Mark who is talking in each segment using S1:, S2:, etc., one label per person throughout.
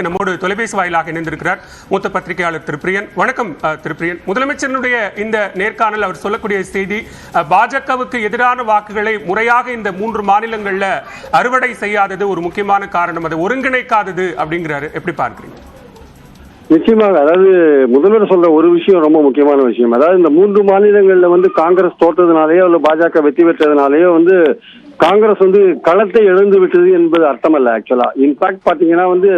S1: கொண்டமைக்கு நம்மோடு தொலைபேசி வாயிலாக இணைந்திருக்கிறார் மூத்த பத்திரிகையாளர் திரு பிரியன் வணக்கம் அஹ், திரு பிரியன் முதலமைச்சரினுடைய இந்த நேர்காணல் அவர் சொல்லக்கூடிய செய்தி பாஜகவுக்கு எதிரான வாக்குகளை முறையாக இந்த மூன்று மாநிலங்களில் அறுவடை செய்யாதது ஒரு முக்கியமான காரணம். அதை ஒருங்கிணைக்காதது அப்படிங்கிறாரு. எப்படி பார்க்குறீங்க?
S2: நிச்சயமாக அதாவது முதல்வர் சொல்ற ஒரு விஷயம் ரொம்ப முக்கியமான விஷயம். அதாவது இந்த மூன்று மாநிலங்கள்ல வந்து காங்கிரஸ் தோற்றதுனாலேயோ இல்ல பாஜக வெற்றி பெற்றதுனாலேயோ வந்து காங்கிரஸ் வந்து களத்தை இழந்து விட்டது என்பது அர்த்தம் அல்ல ஆக்சுவலா இன்ஃபேக்ட் பாத்தீங்கன்னா வந்து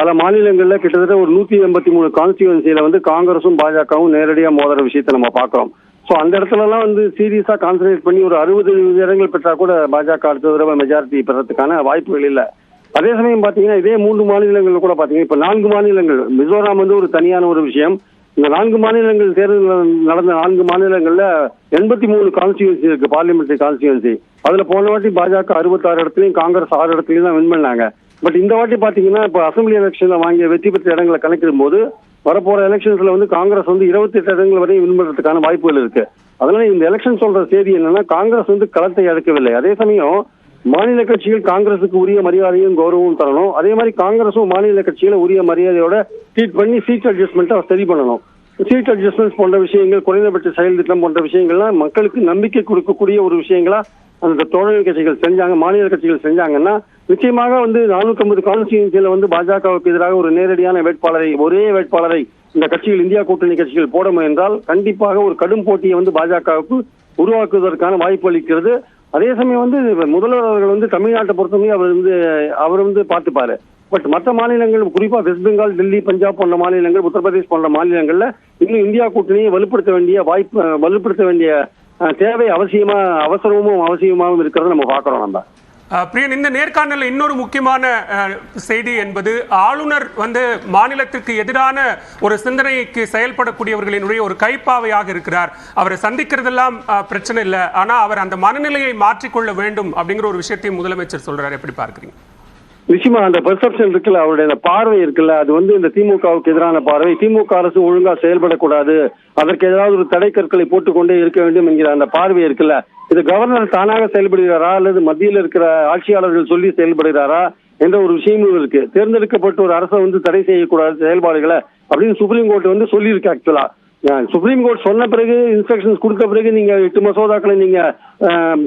S2: பல மாநிலங்களில் கிட்டத்தட்ட ஒரு நூத்தி எண்பத்தி மூணு கான்ஸ்டியூன்சியில வந்து காங்கிரஸும் பாஜகவும் நேரடியாக மோதற விஷயத்தை நம்ம பாக்குறோம் ஸோ அந்த இடத்துல எல்லாம் வந்து சீரியஸா கான்சன்ட்ரேட் பண்ணி ஒரு அறுபது இடங்கள் பெற்றால் கூட பாஜக அடுத்த தடவை மெஜாரிட்டி பெறதுக்கான வாய்ப்புகள் இல்லை. அதே சமயம் பார்த்தீங்கன்னா இதே மூன்று மாநிலங்கள் கூட பார்த்தீங்கன்னா இப்போ நான்கு மாநிலங்கள் மிசோராம் வந்து ஒரு தனியான ஒரு விஷயம். இந்த நான்கு மாநிலங்கள் தேர்தல் நடந்த நான்கு மாநிலங்களில் எண்பத்தி மூணு கான்ஸ்டியூன்சி இருக்கு பார்லிமெண்ட்ரி கான்ஸ்டியூன்சி அதில் போன வாட்டி பாஜக அறுபத்தாறு இடத்துலையும் காங்கிரஸ் ஆறு இடத்துலையும் தான் வின் பண்ணாங்க. பட் இந்த வாட்டி பாத்தீங்கன்னா இப்ப அசம்பிளி எலெக்ஷன்ல வாங்கிய வெற்றி பெற்ற இடங்களை கணக்கிடும் போது வரப்போற எலெக்ஷன்ஸ்ல வந்து காங்கிரஸ் வந்து இருபத்தி எட்டு இடங்கள் வரையும் வின் பண்றதுக்கான வாய்ப்புகள் இருக்கு. அதனால இந்த எலெக்ஷன் சொல்ற செய்தி என்னன்னா காங்கிரஸ் வந்து களத்தை இழக்கவில்லை அதே சமயம் மாநில கட்சிகள் காங்கிரசுக்கு உரிய மரியாதையும் கௌரவம் தரணும். அதே மாதிரி காங்கிரஸும் மாநில கட்சிகளை உரிய மரியாதையோட ட்ரீட் பண்ணி சீட் அட்ஜஸ்ட்மெண்ட்டை சரி பண்ணணும். சீட் அட்ஜஸ்ட்மெண்ட் போன்ற விஷயங்கள் குறைந்தபட்ச செயல் திட்டம் போன்ற விஷயங்கள்லாம் மக்களுக்கு நம்பிக்கை கொடுக்கக்கூடிய ஒரு விஷயங்களா அந்த தோழர் கட்சிகள் செஞ்சாங்க மாநில கட்சிகள் செஞ்சாங்கன்னா நிச்சயமாக வந்து நானூத்தி ஐம்பது கான்ஸ்டியூன்சியில வந்து பாஜகவுக்கு எதிராக ஒரு நேரடியான வேட்பாளரை ஒரே வேட்பாளரை இந்த கட்சிகள் இந்தியா கூட்டணி கட்சிகள் போட முயன்றால் கண்டிப்பாக ஒரு கடும் போட்டியை வந்து பாஜகவுக்கு உருவாக்குவதற்கான வாய்ப்பு அளிக்கிறது. அதே சமயம் வந்து முதல்வர் அவர்கள் வந்து தமிழ்நாட்டை பொறுத்தவரை அவர் வந்து அவர் வந்து பார்த்துப்பாரு. பட் மற்ற மாநிலங்கள் குறிப்பா வெஸ்ட் பெங்கால் டெல்லி பஞ்சாப் போன்ற மாநிலங்கள் உத்தரப்பிரதேஷ் போன்ற மாநிலங்கள்ல இன்னும் இந்தியா கூட்டணியை வலுப்படுத்த வேண்டிய வாய்ப்பு வலுப்படுத்த வேண்டிய தேவை அவசியமா அவசரமும் அவசியமாகவும் இருக்கிறத நம்ம பார்க்குறோம் நம்ம.
S1: பிரியன் இந்த நேர்காணலில் இன்னொரு முக்கியமான செய்தி என்பது ஆளுநர் வந்து மாநிலத்திற்கு எதிரான ஒரு சிந்தனைக்கு செயல்படக்கூடியவர்களினுடைய ஒரு கைப்பாவையாக இருக்கிறார். அவரை சந்திக்கிறதெல்லாம் பிரச்சனை இல்லை. ஆனால் அவர் அந்த மனநிலையை மாற்றிக்கொள்ள வேண்டும் அப்படிங்கிற ஒரு விஷயத்தையும் முதலமைச்சர் சொல்கிறார் எப்படி பார்க்குறீங்க?
S2: நிச்சயமா அந்த பெர்செப்ஷன் இருக்குல்ல அவருடைய அந்த பார்வை இருக்குல்ல அது வந்து இந்த திமுகவுக்கு எதிரான பார்வை. திமுக அரசு ஒழுங்கா செயல்படக்கூடாது. அதற்கு ஏதாவது ஒரு தடை கற்களை போட்டுக்கொண்டே இருக்க வேண்டும் என்கிற அந்த பார்வை இருக்குல்ல. இது கவர்னர் தானாக செயல்படுகிறாரா அல்லது மத்தியில் இருக்கிற ஆட்சியாளர்கள் சொல்லி செயல்படுகிறாரா என்ற ஒரு விஷயமும் இருக்கு. தேர்ந்தெடுக்கப்பட்ட ஒரு அரசை வந்து தடை செய்யக்கூடாது செயல்பாடுகளை அப்படின்னு சுப்ரீம் கோர்ட் வந்து சொல்லியிருக்கு ஆக்சுவலா சுப்ரீம் கோர்ட் சொன்ன பிறகு இன்ஸ்ட்ரக்ஷன்ஸ் கொடுத்த பிறகு நீங்க எட்டு மசோதாக்களை நீங்க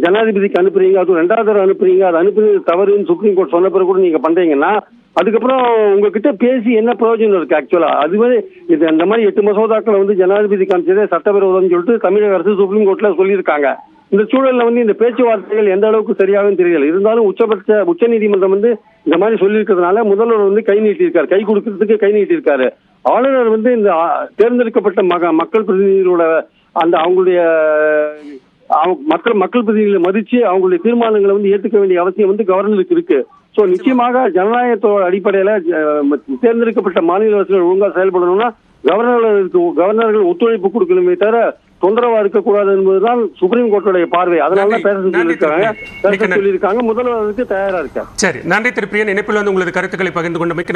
S2: ஜனாதிபதிக்கு அனுப்புறீங்க அது ரெண்டாவது தடவை அனுப்புறீங்க அது அனுப்புறது தவறுன்னு சுப்ரீம் கோர்ட் சொன்ன பிறகு கூட நீங்க பண்றீங்கன்னா அதுக்கப்புறம் உங்ககிட்ட பேசி என்ன பிரயோஜனம் இருக்கு ஆக்சுவலா அதுவே இது அந்த மாதிரி எட்டு மசோதாக்களை வந்து ஜனாதிபதிக்கு அனுப்பிச்சதே சட்டவிரோதம்னு சொல்லிட்டு தமிழக அரசு சுப்ரீம் கோர்ட்ல சொல்லியிருக்காங்க. இந்த சூழல்ல வந்து இந்த பேச்சுவார்த்தைகள் எந்த அளவுக்கு சரியாகவும் தெரியல. இருந்தாலும் உச்சபட்ச உச்ச நீதிமன்றம் வந்து இந்த மாதிரி சொல்லியிருக்கிறதுனால முதல்வர் வந்து கை நீட்டியிருக்காரு. கை கொடுக்கறதுக்கு கை நீட்டியிருக்காரு. ஆளுநர் வந்து இந்த தேர்ந்தெடுக்கப்பட்ட மக மக்கள் பிரதிநிதிகளோட அந்த அவங்களுடைய அவங்க மக்கள் மக்கள் பிரதிநிதிகளை மதிச்சு அவங்களுடைய தீர்மானங்களை வந்து ஏற்றுக்க வேண்டிய அவசியம் வந்து கவர்னருக்கு இருக்கு. சோ நிச்சயமாக ஜனநாயகத்தோட அடிப்படையில தேர்ந்தெடுக்கப்பட்ட மாநில அரசுகள் ஒழுங்கா செயல்படணும்னா கவர்னர்களுக்கு கவர்னர்கள் ஒத்துழைப்பு கொடுக்கணுமே தவிர தொந்தரவா இருக்கக்கூடாது என்பதுதான் சுப்ரீம் கோர்ட்டுடைய பார்வை. அதனால தான் பேச சொல்லியிருக்காங்க. பேச சொல்லியிருக்காங்க. முதல்வர் அதுக்கு தயாரா இருக்கார்.
S1: சரி. நன்றி திரு பிரியன் இணைப்பில் வந்து உங்களது கருத்துக்களை பகிர்ந்து கொண்டமைக்கு